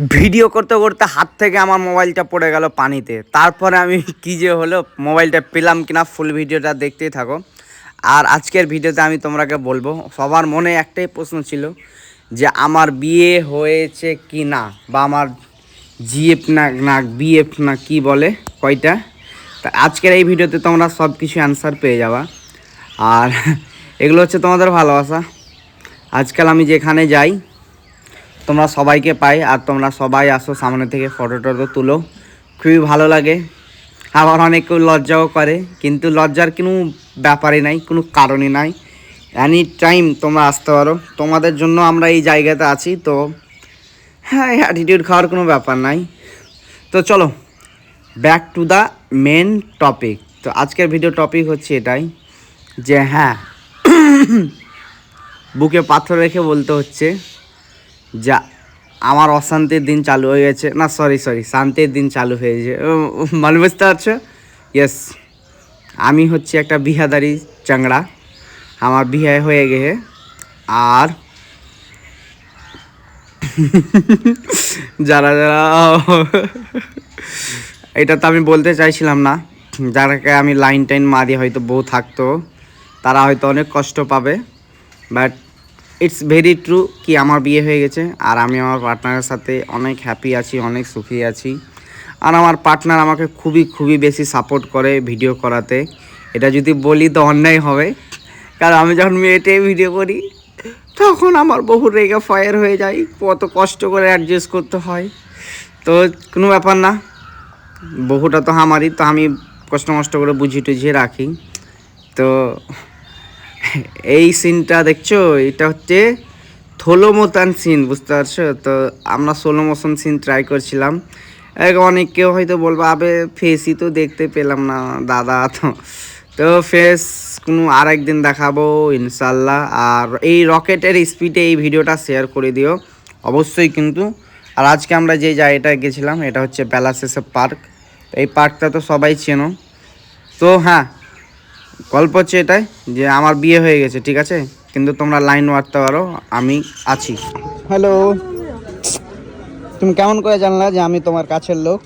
Video করতে করতে হাত থেকে আমার মোবাইলটা পড়ে গেল পানিতে। তারপরে আমি কি যে হলো, মোবাইলটা পেলাম কিনা ফুল ভিডিওটা দেখতেই থাকো। আর আজকের ভিডিওতে আমি তোমাকে বলব, সবার মনে একটাই প্রশ্ন ছিল যে আমার বিয়ে হয়েছে কি না বা আমার জিএফ না না, বিএফ না কি বলে, কয়টা? তা আজকের এই ভিডিওতে তোমরা সব কিছু অ্যান্সার পেয়ে যাবা। আর এগুলো হচ্ছে তোমাদের ভালোবাসা। আজকাল আমি যেখানে যাই তোমরা সবাইকে পাই আর তোমরা সবাই আসো সামনে থেকে ফটো টটো তুলো। খুবই ভালো লাগে। আবার অনেকেও লজ্জাও করে, কিন্তু লজ্জার কোনো ব্যাপারই নাই, কোনো কারণই নাই। এনি টাইম তোমরা আসতে পারো। তোমাদের জন্য আমরা এই জায়গাতে আছি, তো হ্যাঁ অ্যাটিটিউড খাওয়ার কোনো ব্যাপার নাই। তো চলো back to the main topic তো আজকের ভিডিও টপিক হচ্ছে এটাই, যে হ্যাঁ বুকে পাথর রেখে বলতে হচ্ছে যা, আমার অশান্তির দিন চালু হয়ে গেছে। না সরি সরি শান্তির দিন চালু হয়েছে মানে বুঝতে পারছ? ইয়েস আমি হচ্ছে একটা বিহাদারি চাংড়া আমার বিয়ে হয়ে গেছে। আর যারা যারা, এটা তো আমি বলতে চাইছিলাম না। যারাকে আমি লাইন টাইন মারি হয়তো বউ থাকতো, তারা হয়তো অনেক কষ্ট পাবে। বাট ইটস ভেরি ট্রু কি আমার বিয়ে হয়ে গেছে, আর আমি আমার পার্টনারের সাথে অনেক হ্যাপি আছি, অনেক সুখী আছি। আর আমার পার্টনার আমাকে খুবই খুবই বেশি সাপোর্ট করে ভিডিও করাতে। এটা যদি বলি তো অন্যায় হবে। কারণ আমি যখন মেয়েটে ভিডিও করি, তখন আমার বহু রেগে ফায়ার হয়ে যায়, কত কষ্ট করে অ্যাডজাস্ট করতে হয়। তো কোনো ব্যাপার না, বহুটা তো আমারই, তো আমি কষ্ট মষ্ট করে বুঝিয়ে টুঝিয়ে রাখি। তো এই সিনটা দেখছ? এটা হচ্ছে থোলো মতান সিন বুঝতে পারছ? তো আমরা সোলো মোশন সিন ট্রাই করছিলাম। এক অনেক কেউ হয়তো বলব, আবে ফেসই তো দেখতে পেলাম না, দাদা তো। তো ফেস কোনো আর একদিন দেখাবো ইনশাল্লাহ আর এই রকেটের স্পিডে এই ভিডিওটা শেয়ার করে দিও, অবশ্যই কিন্তু। আর আজকে আমরা যে জায়গাটা গেছিলাম, এটা হচ্ছে প্যালাসেসে পার্ক এই পার্কটা তো সবাই চেনো। তো হ্যাঁ গল্প হচ্ছে এটাই যে আমার বিয়ে হয়ে গেছে ঠিক আছে? কিন্তু তোমরা লাইন মারতে পারো আমি আছি। হ্যালো। তুমি কেমন করে জানলা যে আমি তোমার কাছের লোক?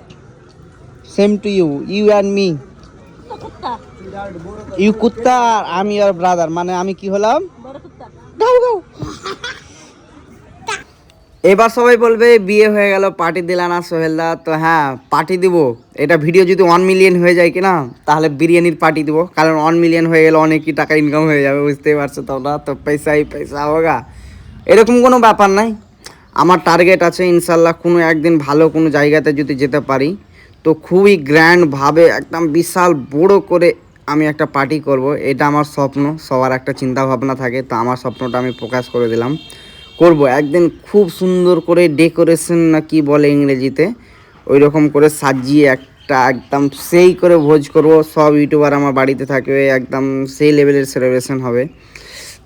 Same to you you and me you কুত্তা আর আমি আর ব্রাদার মানে আমি কি হলাম? গাও গাও এবার সবাই বলবে, বিয়ে হয়ে গেল পার্টি দিলা না সোহেলদা তো হ্যাঁ পার্টি দিব। এটা ভিডিও যদি ওয়ান মিলিয়ন হয়ে যায় কিনা, তাহলে বিরিয়ানির পার্টি দিব। কারণ ওয়ান মিলিয়ন হয়ে গেলে অনেকই টাকা ইনকাম হয়ে যাবে বুঝতেই পারছ তোমরা? তো পয়সাই পয়সা হোগা এরকম কোনো ব্যাপার নাই। আমার টার্গেট আছে, ইনশাল্লাহ কোনো একদিন ভালো কোনো জায়গাতে যদি যেতে পারি, তো খুবই গ্র্যান্ডভাবে একদম বিশাল বড় করে আমি একটা পার্টি করব। এটা আমার স্বপ্ন, সবার একটা চিন্তা ভাবনা থাকে। তো আমার স্বপ্নটা আমি প্রকাশ করে দিলাম। করব। একদিন খুব সুন্দর করে ডেকোরেশন না কি বলে ইংরেজিতে ওই রকম করে সাজিয়ে একটা একদম সেই করে ভোজ করব। সব ইউটিউবার আমার বাড়িতে থাকবে একদম সেই লেভেলের সেলিব্রেশন হবে।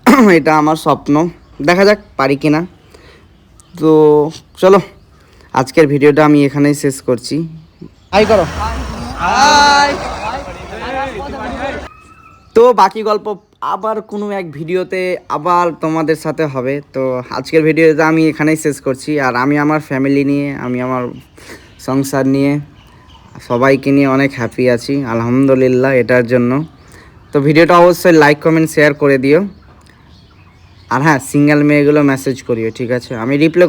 এটা আমার স্বপ্ন। দেখা যাক পারি কিনা। তো চলো আজকের ভিডিওটা আমি এখানেই শেষ করছি। হাই করো। তো বাকি গল্প আবার কোনো এক ভিডিওতে আবার তোমাদের সাথে হবে। তো আজকের ভিডিওটা আমি এখানেই শেষ করছি। আর আমি আমার ফ্যামিলি নিয়ে, আমি আমার সংসার নিয়ে, সবাইকে নিয়ে অনেক হ্যাপি আছি, আলহামদুলিল্লাহ এটার জন্য। তো ভিডিওটা অবশ্যই লাইক কমেন্ট শেয়ার করে দিও। আর হ্যাঁ সিঙ্গেল মেয়েগুলো মেসেজ করিও, ঠিক আছে? আমি রিপ্লাই